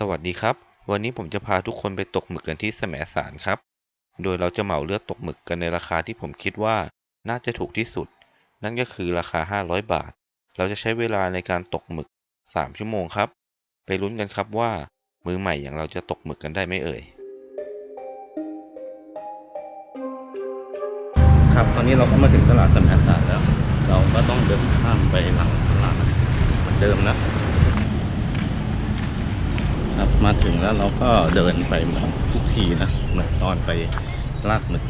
สวัสดีครับ วันนี้ผมจะพาทุกคนไปตกหมึกกันที่แสมสารครับ โดยเราจะเหมาเลือกตกหมึกกันในราคาที่ผมคิดว่าน่าจะถูกที่สุด นั่นก็คือราคา 500 บาท เราจะใช้เวลาในการตกหมึก 3 ชั่วโมงครับ ไปลุ้นกันครับว่า มือใหม่อย่างเราจะตกหมึกกันได้ไหมเอ่ย ครับตอนนี้เราก็มาถึงตลาดแสมสารแล้ว เราก็ต้องเดินข้ามไปหลังตลาดเหมือนเดิมนะ ครับมาถึงแล้วเราก็เดินไปเหมือนทุกทีนะเหมือนตอนไปลากหมึก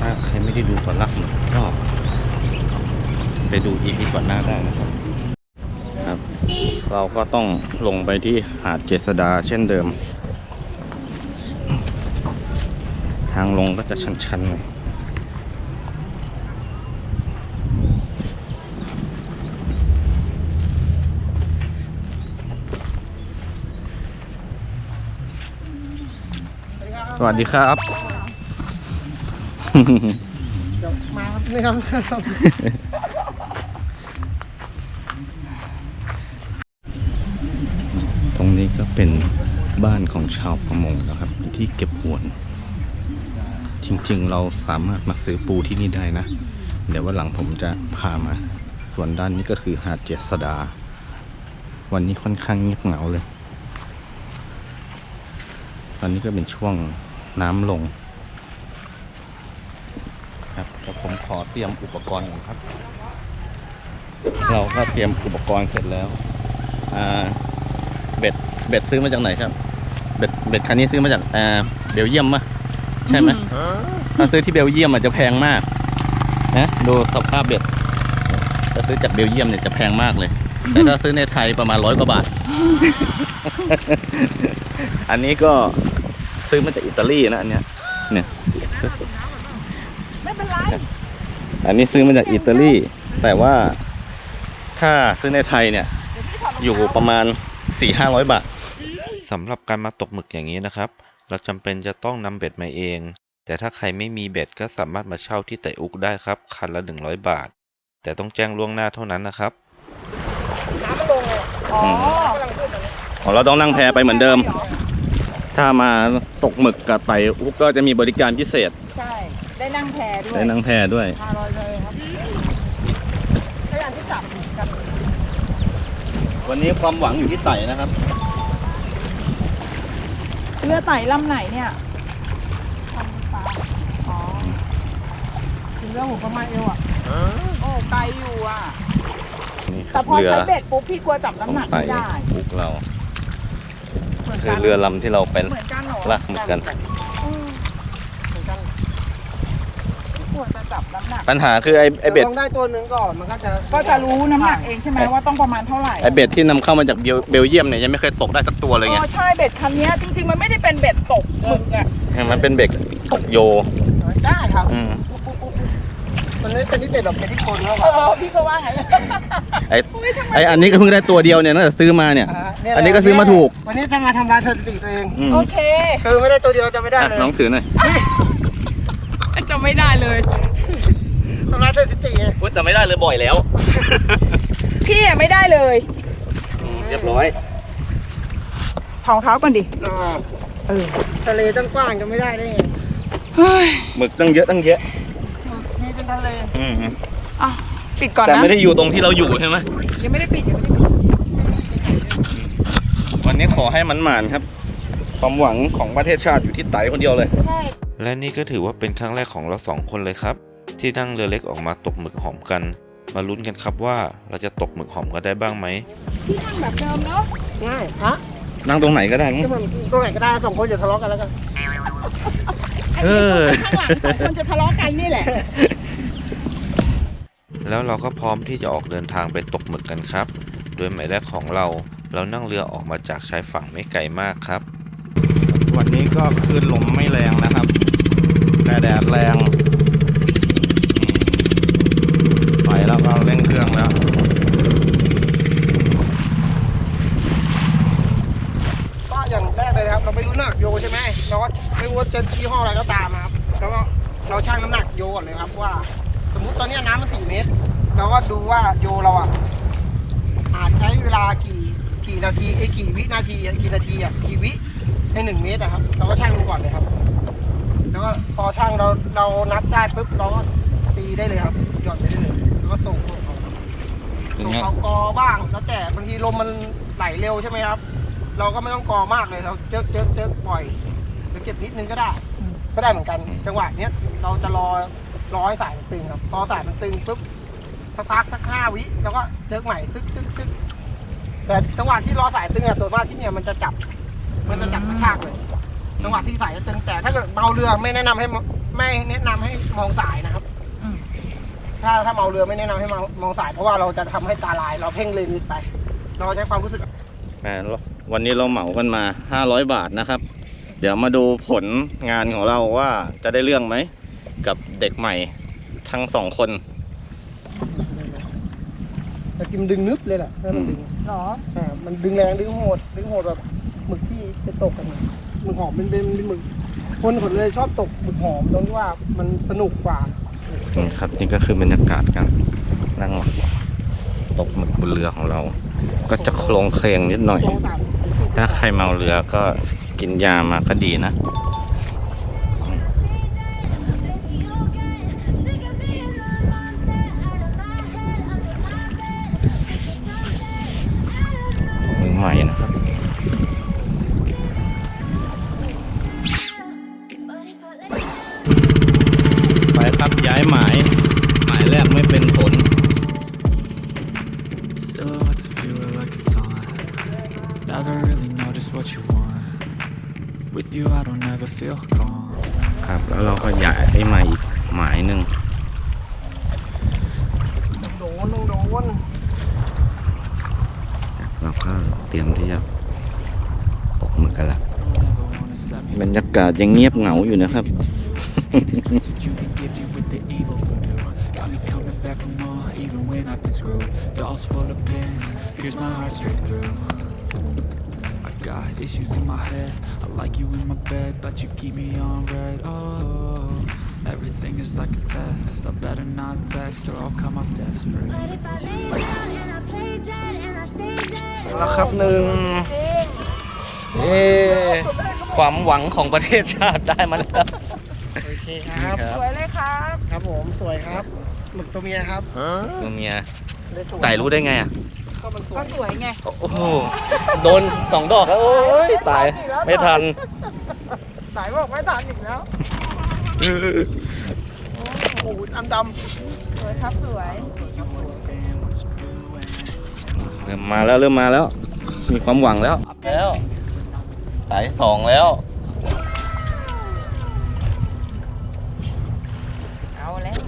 ถ้าใครไม่ได้ดูตอนลากหมึกก็ไปดูอีพีก่อนหน้าได้นะครับครับ เราก็ต้องลงไปที่หาดเจษดาเช่นเดิม ทางลงก็จะชันๆหน่อย สวัสดีครับ เดี๋ยวมาครับนี่ครับตรงนี้ก็เป็นบ้านของชาวประมงนะครับ ที่เก็บอวน จริงๆ เราสามารถมาซื้อปูที่นี่ได้นะ เดี๋ยววันหลังผมจะพามา ส่วนด้านนี้ก็คือหาดเจษดา วันนี้ค่อนข้างเงียบเหงาเลย ตอนนี้ก็เป็นช่วงน้ำลง ครับเดี๋ยวผมขอเตรียมอุปกรณ์ก่อนครับ เราก็เตรียมอุปกรณ์เสร็จแล้วอ่าเบ็ดเบ็ดซื้อมาจากไหนครับ เบ็ดเบ็ดคันนี้ซื้อมาจากอ่าเบลเยียมปะใช่ไหมถ้าซื้อที่เบลเยียมอาจจะแพงมากนะดูสภาพเบ็ดถ้าซื้อจากเบลเยียมเนี่ยจะแพงมากเลย แต่ถ้าซื้อในไทยประมาณร้อยกว่าบาท อันนี้ก็ซื้อมาจากอิตาลีนะอันเนี้ย เนี่ย ไม่เป็นไรอันนี้ซื้อมาจากอิตาลี แต่ว่าถ้าซื้อในไทยเนี่ย อยู่ประมาณสี่ห้าร้อยบาทสำหรับการมาตกหมึกอย่างนี้นะครับ เราจำเป็นจะต้องนำเบ็ดมาเอง แต่ถ้าใครไม่มีเบ็ดก็สามารถมาเช่าที่ไต่อุกได้ครับ คันละ 100 บาท แต่ต้องแจ้งล่วงหน้าเท่านั้นนะครับน้ำมัน ลงเลยอ๋อมกำลังขึ้นตอนนี้อ๋อเราต้องนั่งแพไปเหมือนเดิม ถ้ามาตกหมึกกับไต่อุกก็จะมีบริการพิเศษ ใช่ ได้นั่งแพด้วยได้นั่งแพด้วยห้าร้อยเลยครับพยายามที่จับกันวันนี้ความหวังอยู่ที่ไต่นะครับ เรือไต่ลำไหนเนี่ยลำปลาอ๋อถึงเรือหัวประมาณเอวอะโอ้ไกลอยู่อะ นี่คแต่รับพอเรือใช้เบ็ดปุ๊บพี่กลัวจับของน้ำหนักไต่ไม่ได้อุกเราเหมือนคืกัอนเรือลำที่เราเป็นเหมือนกันเหรอลากหมึกกัน อืมเหมือนกันกลัวจะจับน้ำหนักปัญหาคือไอ้ไอ้เบ็ด ต้องได้ตัวหนึ่งก่อนมันก็จะก็จะรู้น้ำหนักเองใช่ไหมว่าต้องประมาณเท่าไหร่ ไอ้เบ็ดที่นำเข้ามาจากเบลเบลเยียมเนี่ยยังไม่เคยตกได้สักตัวเลยไงอ๋อใช่เบ็ดคันเนี้ยจริงๆ มันไม่ได้เป็นเบ็ดตกหมึกอะมันเป็นเบ็ดตกโย ได้ครับอืม มันไม่เป็นที่เป็ดหรอกเป็นที่คนแล้วเอครับอพี่ก็ว่าไงไอ้เฮ้ยทำไมไอ้อันนี้ก็เพิ่งได้ตัวเดียวเนี่ยตั้งแต่ซื้อมาเนี่ยาเยอันนี้ก็ซื้อมาถูก วันนี้จะมาทำลายสถิติตัวเองอืมโอเคคือไม่ได้ตัวเดียวจะไม่ได้อะเลยน้องถือหน่อยจะไม่ได้เลยทำลายสถิติไงอุ๊ยแต่ไม่ได้เลยบ่อยแล้ว พี่อะไม่ได้เลยอืมเรียบร้อยถองเท้าก่อนดิอ่าเออทะเลตั้งกว้างจะไม่ได้ได้ไงเฮ้ยหมึกตั้งเยอะตั้งเยอะมี เป็นทะเลอืมอะปิดก่อนแต่นะ ไม่ได้อยู่ตรงที่เราอยู่ใช่ไหมยังไม่ได้ปิดยังไม่ได้ปิดวันนี้ขอให้มันหมานครับ ความหวังของประเทศชาติอยู่ที่ไต่คนเดียวเลย ใช่และนี่ก็ถือว่าเป็นครั้งแรกของเราสองคนเลยครับ ที่นั่งเรือเล็กออกมาตกหมึกหอมกัน มาลุ้นกันครับว่าเราจะตกหมึกหอมกันได้บ้างไหมพี่นั่งแบบเดิมเนาะง่ายฮะนั่งตรงไหนก็ได้มั้งที่มันตัวไหนก็ได้สองคนอย่าทะเลาะกันแล้วกัน เออ ข้างหลังสองคนจะทะเลาะกันนี่แหละ แล้วเราก็พร้อมที่จะออกเดินทางไปตกหมึกกันครับ โดยหมายแรกของเราเรานั่งเรือออกมาจากชายฝั่งไม่ไกลมากครับ วันนี้ก็คลื่นลมไม่แรงนะครับ แต่แดดแรงไปแล้วก็เร่งเครื่องแล้วก็อย่างแรกเลยนะครับ เราไม่รู้น้ำหนักโยใช่ไหมเราก็ไม่รู้ว่าจะยี่ห้ออะไรก็ตามนะครับ แล้วก็เราชั่งน้ำหนักโยก่อนเลยครับว่า สมมุติตอนเนี้ยน้ำมันสี่เมตรเราก็ดูว่าโยเราอะอาจใช้เวลากี่กี่นาทีไอ้กี่วินาทีอะกี่นาทีอะกี่วิให้หนึ่งเมตรอะครับเราก็ช่างดูก่อนเลยครับ แล้วก็พอช่างเราเรานับได้ปุ๊บเราก็ตีได้เลยครับหย่อนได้เลยแล้วก็ส่งส่งเขาเป็นส่งไงเขากอบ้างแล้วแต่บางทีลมมันไหลเร็วใช่ไหมครับ เราก็ไม่ต้องกอมากเลยเราเจิกเจิกเจิกปล่อยหรือเก็บนิดนึงก็ได้ ก็ได้เหมือนกัน จังหวะเนี้ยเราจะรอ รอให้สายมันตึงครับ พอสายมันตึงปุ๊บสักพักสักห้าวิ แล้วก็เจิกใหม่ตึ๊กตึ๊กตึ๊กแต่จังหวะที่รอสายตึงอะส่วนมากที่เนี่ยมันจะจับ มันจะจับกระชากเลย จังหวะที่สายจะตึงแต่ถ้าเกิดเมาเรือไม่แนะนำให้มไม่แนะนำให้มองสายนะครับ อืมถ้าถ้าเมาเรือไม่แนะนำให้มองมองสายเพราะว่าเราจะทำให้ตาลาย เราเพ่งเลนไป เราใช้ความรู้สึกแหมวันนี้เราเหมากันมา 500 บาทนะครับ เดี๋ยวมาดูผลงานของเราว่าจะได้เรื่องไหม กับเด็กใหม่ทั้งสองคน แต่กิมนดึงนึบเลยแหละถ้ามันดึงหรอ อ่ามันดึงแรงดึงโหดดึงโหดแบบหมึกที่ไปตกกันอะหมึกหอมเป็นเป็นเป็นหมึกคนคนเลยชอบตกหมึกหอมตรงที่ว่ามันสนุกกว่า นี่ครับนี่ก็คือบรรยากาศการนั่งตกหมึกบนเรือของเรา ก็จะโครงเคลงนิดหน่อยสองสามสิบสี่สิบถ้าใครเมาเรือก็กินยามาก็ดีนะ หมาย หมายแรกไม่เป็นผล Silhouettes of you are like a taunt. Never really know just what you want. With you, I don't ever feel calm. ครับ แล้วเราก็ย้ายให้มาอีกหมายหนึ่งโดนต้องโดนเราก็เตรียมที่จะตกหมึกกันละ Don't ever wanna set me บรรยากาศยังเงียบเหงาอยู่นะครับ free. The streets that you've been gifted with the evil voodoo. Got me coming back for more, even when I've been screwed. Dolls full of pins, pierce my heart straight through. I got issues in my head. I like you in my bed, but you keep me on red. Oh, everything is like a test. I better not text or I'll come off desperate. But if I lay down and I play dead and I stay dead. แล้วครับหนึ่งเอ๊ความหวังของประเทศชาติได้มาแล้ว โอเคครับ สวยเลยครับครับผมสวยครับหมึกตัวเมียครับตัวเมียเลยสวยไต่รู้ได้ไงอะก็มันสวก็ยสวยไงโอ้โหโดนสองดอกแล้วโอ้ยตายไม่ทันสายบอกไม่ทันอีกแล้ว โอ้โหดำดสวยครับสวยเริ่มมาแล้วเริ่มมาแล้ว มีความหวังแล้ว แล้วสายสองแล้ว เอาแล้ว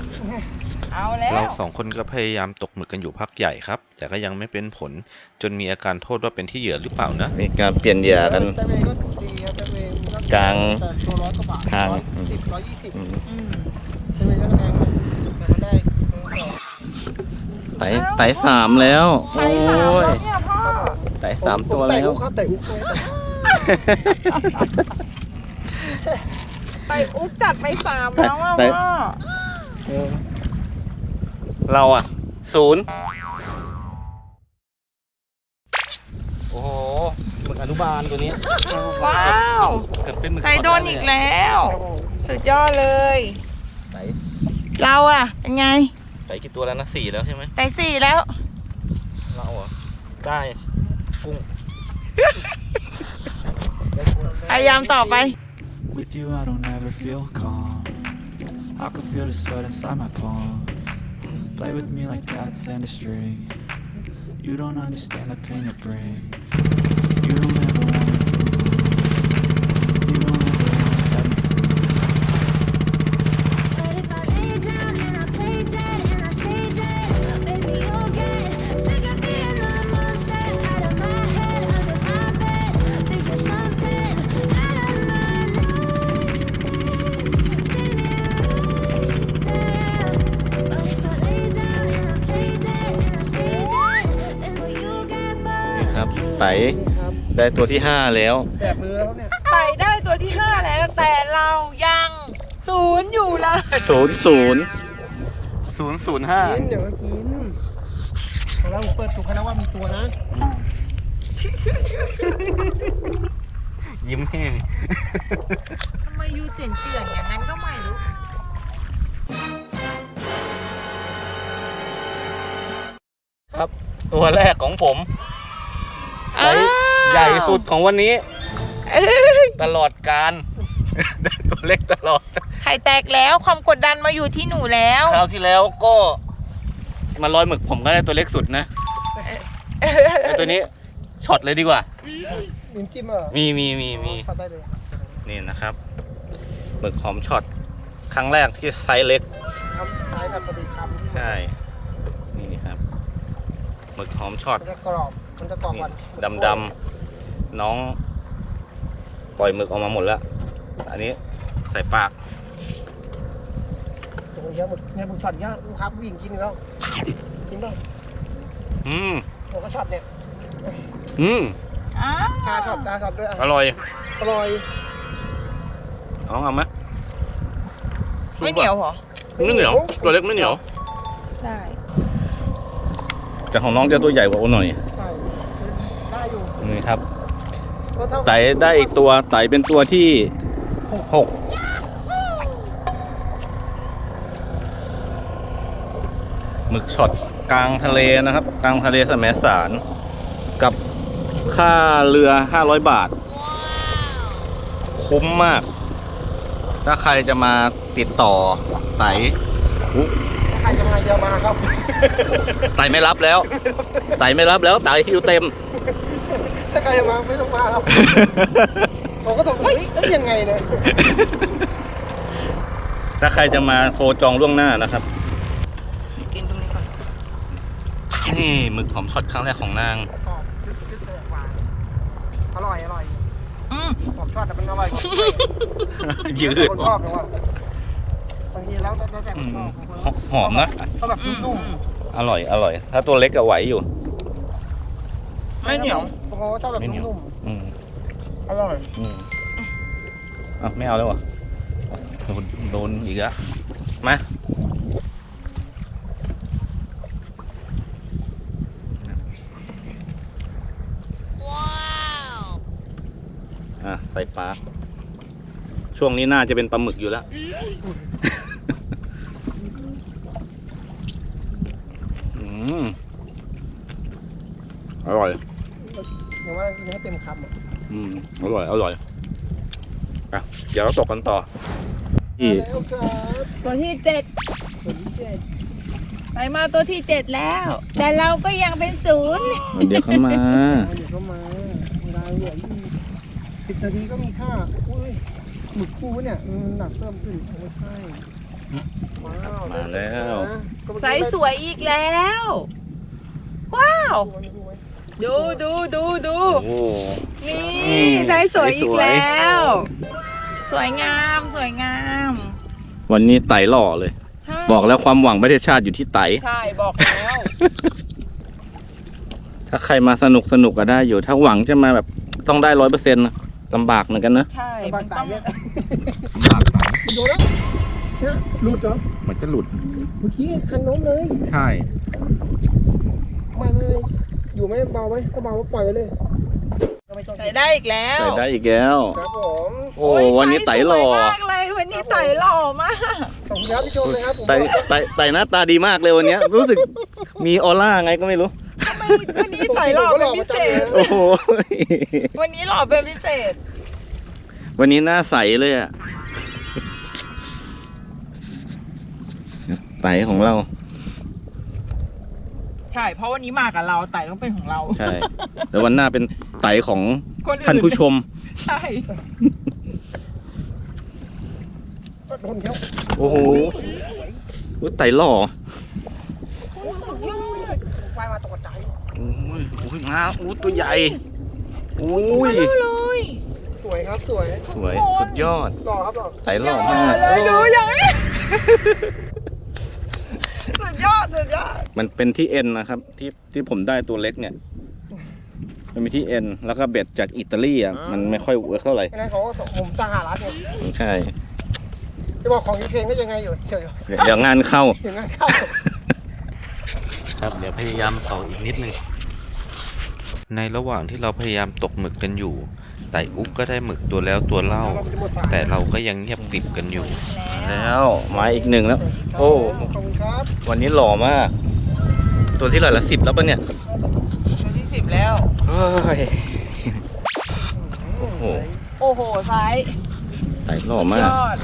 เอาแล้ว เราสองคนก็พยายามตกหมึกกันอยู่พักใหญ่ครับ แต่ก็ยังไม่เป็นผลจนมีอาการโทษว่าเป็นที่เหยื่อหรือเปล่านะ มีการเปลี่ยนเหำยื่อกัน แต่เวก็ดีครับแต่เวก็กลางแต่ตัวร้อยกว่าบาททาง ร้อยสิบร้อยยี่สิบอืมอืมแต่เวก็แพงแต่ก็ได้เออไต่ไต่สามแล้วไปโอ้สามยแล้วเนี่ยพ่อไต่สามตัวไต่แล้วอุกครับไต่อุกเลยแต่ไปอุ๊บจัดไปสามแล้วว่าไปพ่อเราอะศูนย์โอ้โหหมึกอนุบาลตัวนี้ว้าวเกือบเป็นหมึกไข่โดนอีกแล้วครับผมสุดยอดเลย ไต่เราอะเป็นไงไต่กี่ตัวแล้วนะสี่แล้วใช่ไหมแต่สี่แล้วเราเหรอได้กุ้งพยายามต่อไป With you, I don't ever feel calm. I can feel the sweat inside my palm. Play with me like cats and a string. You don't understand the pain it brings. You don't ไต่นี่ครับได้ตัวที่ห้าแล้ว แสบมือแล้วเนี่ยไปได้ตัวที่ห้าแล้ว แต่เรายังศูนย์อยู่เลยศูนย์ศูนย์ศูนย์ศูนย์ห้ากินเดี๋ยวก็กินเอาแล้วผมเปิดถุงให้แล้วว่ามีตัวนะทยิ้มแห้งทำไมยูเจียนเจียนอย่างนั้นก็ไม่รู้ครับ ตัวแรกของผม ไซส์ใหญ่สุดของวันนี้ ตลอดการ ตัวเล็กตลอด ไข่แตกแล้วความกดดันมาอยู่ที่หนูแล้วคราวที่แล้วก็มาลอยหมึกผมก็ได้ตัวเล็กสุดนะแต่ตัวนี้ช็อตเลยดีกว่าน้ำจิ้มเหรอมีมีมีมีทอดได้เลย นี่นะครับหมึกหอมช็อตครั้งแรกที่ไซส์เล็กทำท้ายแบบพอดีคำที่ใช่ นี่ครับหมึกหอมช็อตมันจะกรอบ มันจะกรอบกว่าดำดำๆน้อง ปล่อยหมึกออกมาหมดแล้ว อันนี้ใส่ปากโอ้โหเยอะหมดเนี่ยมึงช็อตเยอะลูกค้าวิ่งกินแล้วกินบ้างอืมผมก็ช็อตเนี่ยอืมอ้าวตาช็อตตาช็อตด้วยออะร่อยอร่อยน้องเอาไหมไม่เหนียวเหรอไม่เหนียวตัวเล็กไม่เหนียวได้แต่ของน้องจะตัวใหญ่กว่าโอหน่อยใช่ได้อยู่ นี่ครับก็เท่าไต่ได้อีกตัวไต่เป็นตัวที่หกหมึกช็อตกลางทะเลนะครับ กลางทะเลแสมสารกับค่าเรือ500บาท คุ้มมาก ถ้าใครจะมาติดต่อไต่อุ๊ใครจะมาเดียวมาครับ ไต่ไม่รับแล้ว ไต่ไม่รับแล้วไต่คิวเต็ม ถ้าใครจะมาไม่ต้องมาครับผมก็ต้องเฮ้ยเอ้ยยังไงเนี่ยถ้าใครจะมาโทรจองล่วงหน้านะครับ กินตรงนี้ก่อนนี่หมึกหอมช็อตครั้งแรกของนาง กรอบจึ๊ดๆเลยหวานอร่อยอร่อยอืมผมชอบแต่มันอร่อยกว่ายืดแล้วแต่คนชอบนะว่าบางทีแล้วแล้วแต่อืคนมชอบหอมนะชอบแบบนุ่มอร่อยอร่อย ถ้าตัวเล็กก็ไหวอยู่ๆ ไม่เหนียวโอ้โหชอบแบบไม่เหนียวนุ่มอืมๆอร่อยอืมอะไม่เอาแล้วเหรอโดนโดนอีกแล้วมาอะใส่ปลาช่วงนี้น่าจะเป็นปลาหมึกอยู่แล้ว อืมอร่อย อย่างว่ากินให้เต็มคำอะอืมอร่อย อร่อยอะเดี๋ยวเราตกกันต่อที่แล้วครับตัวที่เจ็ดส่วนที่เจ็ดไปมาตัวที่เจ็ดแล้ว แต่เราก็ยังเป็นศูนย์เดี๋ยวเขามาเดี๋ยวก็มาเวลาเหลืออีกสิบนาทีก็มีค่าอุ้ยหมึกคู่เนี่ยอืมหนักเพิ่มขึ้นโอ้ไม่ใช่ว้าวมาแล้วใสสวยอีกแล้ว ว้าว ดูดูดูดูโอ้นี่อืมใสสวยอีกใสสวยแล้ว สวยงามสวยงาม วันนี้ไต่หล่อเลย ใช่บอกแล้วความหวังประเทศชาติอยู่ที่ไต่ใช่บอกแล้วถ้าใครมาสนุกสนุกก็ได้อยู่ ถ้าหวังจะมาแบบต้องได้ร้อยเปอร์เซ็นต์ลำบากเหมือนกันนะใช่บามังนสาต้ยองเนี่ยลำบากไต่โดนแล้วเนี่ยหลุดเหรอมันจะหลุด เมื่อกี้คันโน้มเลย ใช่ ไม่ไม่ไม่ อยู่ไหมเบาไหมถ้าเบาก็ปล่อยไปเลยก็ไม่ต้องใส่ได้อีกแล้วไต่ได้อีกแล้ว ครับผมโอ้วันนี้ไต่หล่อใส่สวยมากเลยวันนี้ไต่หล่อมากขอบคุณครับที่ชมเลยครับผมไต่ไต่ไต่หน้าตาดีมากเลยวันเนี้ยรู้สึกมีออร่าไงก็ไม่รู้ทำไมวันนี้ไต่หล่อเป็นพิเศษโอ้โหวันนี้หล่อเป็นพิเศษ วันนี้หน้าใสเลยอะไตของเรา ใช่ เพราะวันนี้มากับเราไต่ต้องเป็นของเราใช่แต่วันหน้าเป็นไตของคนอื่นท่านผู้ชม ใช่ก็โดนเขาโอ้โหอุ๊ยไตหล่อสุดยอดว่ายมาตกใจโอ้ยโอ้ยงาอู้ตัวใหญ่โอ้ยดูเลยสวยครับสวยสวยสุดยอดหล่อครับหล่อไตหล่อมาก เลยดูอย่างนี้ สุดยอดสุดยอดมันเป็นที่เอ็นนะครับ ที่ที่ผมได้ตัวเล็กเนี่ย มันมีที่เอ็นแล้วก็เบ็ดจากอิตาลีอะมันไม่ค่อยเวิร์กเท่าไหร่ไอ้นั่นเขาก็ส่งผมต่างหารัฐเนี่ยใช่จะบอกของยูเครนก็ยังไงอยู่เฉยเดี๋ยวงานเข้าๆอย่างนั้นเข้า ครับเดี๋ยวพยายามเป่าอีกนิดนึงในระหว่างที่เราพยายามตกหมึกกันอยู่ ไต่อุ๊กก็ได้หมึกตัวแล้วตัวเล่า แต่เราก็ยังเงียบกริบกันอยู่ แล้วมาอีกหนึ่งแล้ว โอ้ขอบคุณครับวันนี้หล่อมาก ตัวที่หล่อละสิบแล้วปะเนี่ยตัวที่สิบแล้วเฮ้ยโอ้โหโอ้โหไซส์ไต่หล่อยอมากด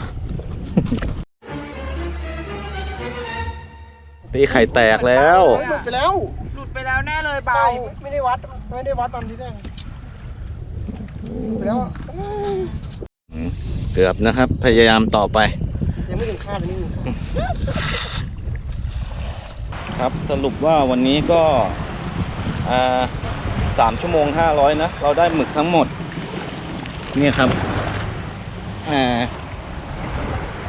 ตีไข่แตกแล้วเฮ้ยหลุดไปแล้วหลุดไปแล้วแน่เลยเบาใช่ไม่ได้วัดไม่ได้วัดตอนที่แรกหลุดไป แล้วอะเกือบนะครับ พยายามต่อไป ยังไม่ถึงคาดยังไม่ถึงคาดครับสรุปว่าวันนี้ก็อ่าสามชั่วโมงห้าร้อยนะ เราได้หมึกทั้งหมด เนี่ยครับอ่า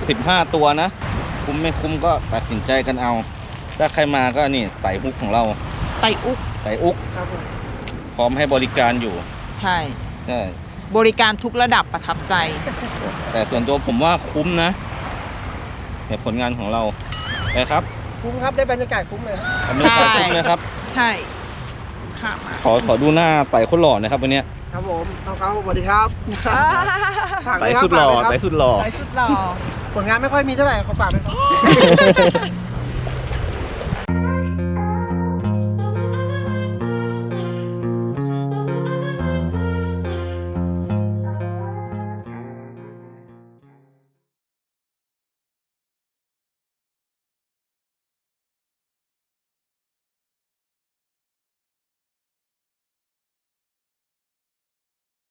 สิบห้าตัวนะ คุ้มไม่คุ้มก็ตัดสินใจกันเอา ถ้าใครมาก็นี่ไต่ฮุกของเรา ไตอุกไต่อุกครับผมพร้อมให้บริการอยู่ ใช่ ใช่ บริการทุกระดับประทับใจ แต่ส่วนตัวผมว่าคุ้มนะในผลงานของเราแต่ครับคุ้มครับได้บรรยากาศคุ้มเลยครับทำให้ขอบคุ้มนะครับ ใช่ค่ะมาขอขอดูหน้าไต่คนหล่อหนะครับวันเนี้ยครับผมเอาครับสวัสดีครับฝากไต่วยครับสุดหล่อฝากไต่วยครับสุดหล่อไซส์สุดหล่อ ผลงานไม่ค่อยมีเท่าไหร่ขอฝากด้วยครับ